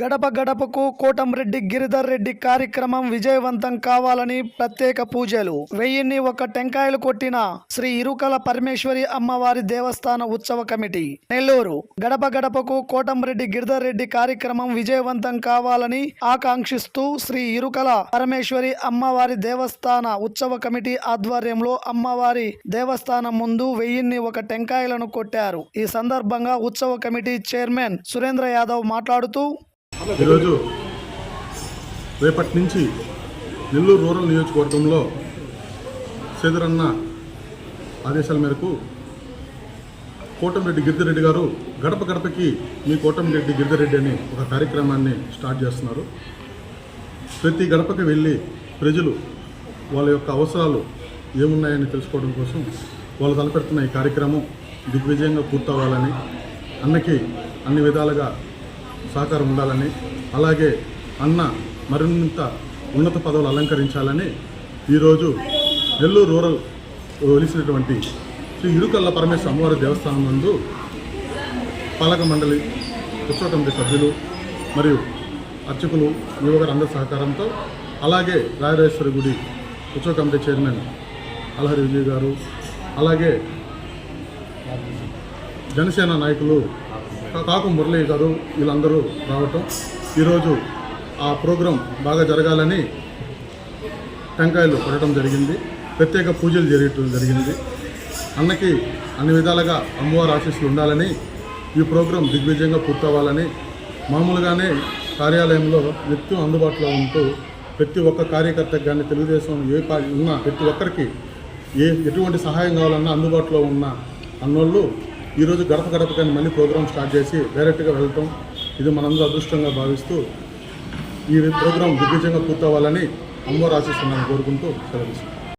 గడప గడపకు కోటంరెడ్డి గిరిధర్ రెడ్డి కార్యక్రమం విజయవంతం కావాలని ప్రత్యేక పూజలు. వెయ్యిన్ని ఒక టెంకాయలు కొట్టిన శ్రీ ఇరుకల పరమేశ్వరి అమ్మవారి దేవస్థాన ఉత్సవ కమిటీ. నెల్లూరు. గడప గడపకు కోటంరెడ్డి గిరిధర్ రెడ్డి కార్యక్రమం విజయవంతం కావాలని ఆకాంక్షిస్తూ శ్రీ ఇరుకల పరమేశ్వరి అమ్మవారి దేవస్థాన ఉత్సవ కమిటీ ఆధ్వర్యంలో అమ్మవారి దేవస్థానం ముందు వెయ్యిన్ని ఒక టెంకాయలను కొట్టారు. ఈ సందర్భంగా ఉత్సవ కమిటీ చైర్మన్ సురేంద్ర యాదవ్ మాట్లాడుతూ ఈరోజు రేపటి నుంచి నెల్లూరు రూరల్ నియోజకవర్గంలో సేదరన్న ఆదేశాల మేరకు కోటమిరెడ్డి గిరిజరెడ్డి గారు గడప గడపకి మీ కోటమిరెడ్డి గిరిజరెడ్డి అని ఒక కార్యక్రమాన్ని స్టార్ట్ చేస్తున్నారు. ప్రతి గడపకి వెళ్ళి ప్రజలు వాళ్ళ యొక్క అవసరాలు ఏమున్నాయని తెలుసుకోవడం కోసం వాళ్ళు తలపెడుతున్న ఈ కార్యక్రమం దిగ్విజయంగా పూర్తవ్వాలని అన్నకి అన్ని విధాలుగా సహకారం ఉండాలని అలాగే అన్న మరింత ఉన్నత పదవులు అలంకరించాలని ఈరోజు నెల్లూరు రూరల్ వెలిసినటువంటి శ్రీ ఇరుకల్ల పరమేశ్వర అమ్మవారి దేవస్థానం నందు పాలక మండలి ఉత్సవ కమిటీ సభ్యులు మరియు అర్చకులు యువగారు అందరి సహకారంతో అలాగే రాయరాజేశ్వరి గుడి ఉత్సవ కమిటీ చైర్మన్ అలహరి విజయ్ గారు అలాగే జనసేన నాయకులు కాకు మురళి గారు వీళ్ళందరూ రావటం. ఈరోజు ఆ ప్రోగ్రాం బాగా జరగాలని టెంకాయలు కొట్టడం జరిగింది. ప్రత్యేక పూజలు జరగటం జరిగింది. అన్నకి అన్ని విధాలుగా అమ్మవారి ఆశీస్సులు ఉండాలని ఈ ప్రోగ్రాం దిగ్విజయంగా పూర్తవ్వాలని మామూలుగానే కార్యాలయంలో నిత్యం అందుబాటులో ఉంటూ ప్రతి ఒక్క కార్యకర్తకు కానీ తెలుగుదేశం ఏ పా- ఉన్న ప్రతి ఒక్కరికి ఏ ఎటువంటి సహాయం కావాలన్నా అందుబాటులో ఉన్న అన్నోళ్ళు ఈరోజు గడప గడప కానీ మళ్ళీ ప్రోగ్రామ్ స్టార్ట్ చేసి డైరెక్ట్గా వెళ్ళటం ఇది మనందరూ అదృష్టంగా భావిస్తూ ఈ ప్రోగ్రాం దిగ్విజయంగా పూర్తవ్వాలని అమ్మవారు ఆశిస్తున్నాను కోరుకుంటూ సెలవిస్తున్నాను